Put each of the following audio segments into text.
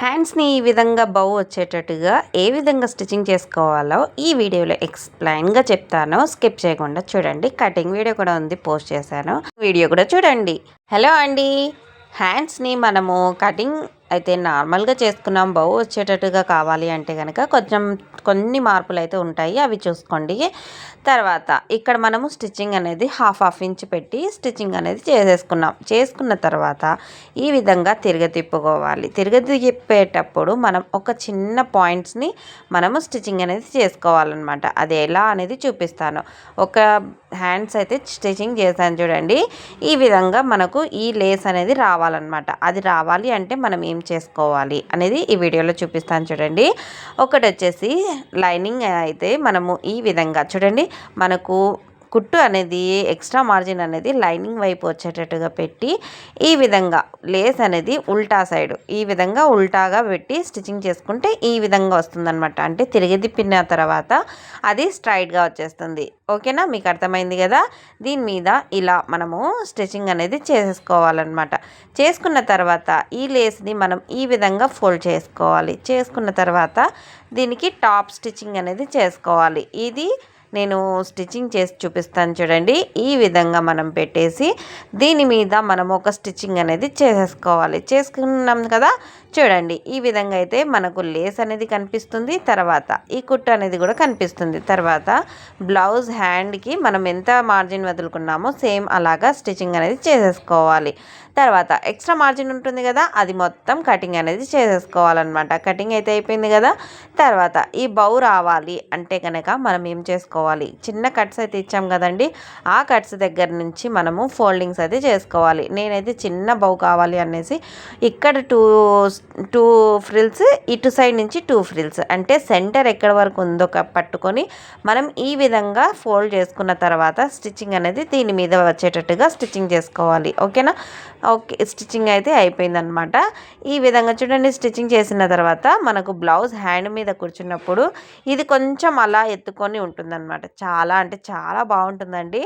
హ్యాండ్స్ని ఈ విధంగా బౌ వచ్చేటట్టుగా ఏ విధంగా స్టిచ్చింగ్ చేసుకోవాలో ఈ వీడియోలో ఎక్స్ప్లెయిన్గా చెప్తాను. స్కిప్ చేయకుండా చూడండి. కటింగ్ వీడియో కూడా ఉంది పోస్ట్ చేశాను. వీడియో కూడా చూడండి. హలో అండి. హ్యాండ్స్ని మనము కటింగ్ అయితే నార్మల్గా చేసుకున్నాం. బౌ వచ్చేటట్టుగా కావాలి అంటే కనుక కొంచెం కొన్ని మార్పులు అయితే ఉంటాయి. అవి చూసుకోండి. తర్వాత ఇక్కడ మనము స్టిచ్చింగ్ అనేది హాఫ్ హాఫ్ ఇంచ్ పెట్టి స్టిచ్చింగ్ అనేది చేసేసుకున్నాం. చేసుకున్న తర్వాత ఈ విధంగా తిరగతిప్పుకోవాలి తిరగతిప్పేటప్పుడు మనం ఒక చిన్న పాయింట్స్ని మనము స్టిచ్చింగ్ అనేది చేసుకోవాలన్నమాట. అది ఎలా అనేది చూపిస్తాను. ఒక హ్యాండ్స్ అయితే స్టిచ్చింగ్ చేశాను చూడండి. ఈ విధంగా మనకు ఈ లేస్ అనేది రావాలన్నమాట. అది రావాలి అంటే మనం ఏం చేసుకోవాలి అనేది ఈ వీడియోలో చూపిస్తాను చూడండి. ఒకటి వచ్చేసి లైనింగ్ అయితే మనము ఈ విధంగా చూడండి. మనకు కుట్టు అనేది ఎక్స్ట్రా మార్జిన్ అనేది లైనింగ్ వైపు వచ్చేటట్టుగా పెట్టి ఈ విధంగా లేస్ అనేది ఉల్టా సైడ్ ఈ విధంగా ఉల్టాగా పెట్టి స్టిచ్చింగ్ చేసుకుంటే ఈ విధంగా వస్తుందన్నమాట. అంటే తిరిగి తిప్పిన తర్వాత అది స్ట్రైట్గా వచ్చేస్తుంది. ఓకేనా? మీకు అర్థమైంది కదా? దీని మీద ఇలా మనము స్టిచ్చింగ్ అనేది చేసేసుకోవాలన్నమాట చేసుకున్న తర్వాత ఈ లేస్ని మనం ఈ విధంగా ఫోల్డ్ చేసుకోవాలి. చేసుకున్న తర్వాత దీనికి టాప్ స్టిచ్చింగ్ అనేది చేసుకోవాలి. ఇది నేను స్టిచ్చింగ్ చేసి చూపిస్తాను చూడండి. ఈ విధంగా మనం పెట్టేసి దీని మీద మనం ఒక స్టిచ్చింగ్ అనేది చేసేసుకోవాలి. చేసుకున్నాం కదా చూడండి ఈ విధంగా అయితే మనకు లేస్ అనేది కనిపిస్తుంది తర్వాత ఈ కుట్టు అనేది కూడా కనిపిస్తుంది. తర్వాత బ్లౌజ్ హ్యాండ్కి మనం ఎంత మార్జిన్ వదులుకున్నామో సేమ్ అలాగా స్టిచ్చింగ్ అనేది చేసేసుకోవాలి. తర్వాత ఎక్స్ట్రా మార్జిన్ ఉంటుంది కదా అది మొత్తం కటింగ్ అనేది చేసేసుకోవాలన్నమాట. కటింగ్ అయితే అయిపోయింది కదా తర్వాత ఈ బౌ రావాలి అంటే కనుక మనం ఏం చేసుకోవాలి? చిన్న కట్స్ అయితే ఇచ్చాం కదండి ఆ కట్స్ దగ్గర నుంచి మనము ఫోల్డింగ్స్ అయితే చేసుకోవాలి. నేనైతే చిన్న బౌ కావాలి అనేసి ఇక్కడ టూ టూ ఫ్రిల్స్ ఇటు సైడ్ నుంచి టూ ఫ్రిల్స్. అంటే సెంటర్ ఎక్కడ వరకు ఉందో పట్టుకొని మనం ఈ విధంగా ఫోల్డ్ చేసుకున్న తర్వాత స్టిచ్చింగ్ అనేది దీని మీద వచ్చేటట్టుగా స్టిచ్చింగ్ చేసుకోవాలి. ఓకేనా? ఓకే స్టిచ్చింగ్ అయితే అయిపోయిందనమాట. ఈ విధంగా చూడండి స్టిచ్చింగ్ చేసిన తర్వాత మనకు బ్లౌజ్ హ్యాండ్ మీద కూర్చున్నప్పుడు ఇది కొంచెం అలా ఎత్తుకొని ఉంటుందన్నమాట చాలా అంటే చాలా బాగుంటుందండి.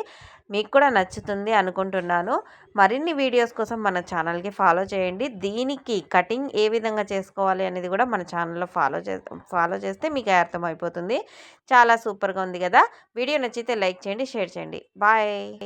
మీకు కూడా నచ్చుతుంది అనుకుంటున్నాను. మరిన్ని వీడియోస్ కోసం మన ఛానల్కి ఫాలో చేయండి. దీనికి కటింగ్ ఏ విధంగా చేసుకోవాలి అనేది కూడా మన ఛానల్లో ఫాలో చే ఫాలో చేస్తే మీకు అర్థమైపోతుంది. చాలా సూపర్గా ఉంది కదా. వీడియో నచ్చితే లైక్ చేయండి షేర్ చేయండి. బాయ్.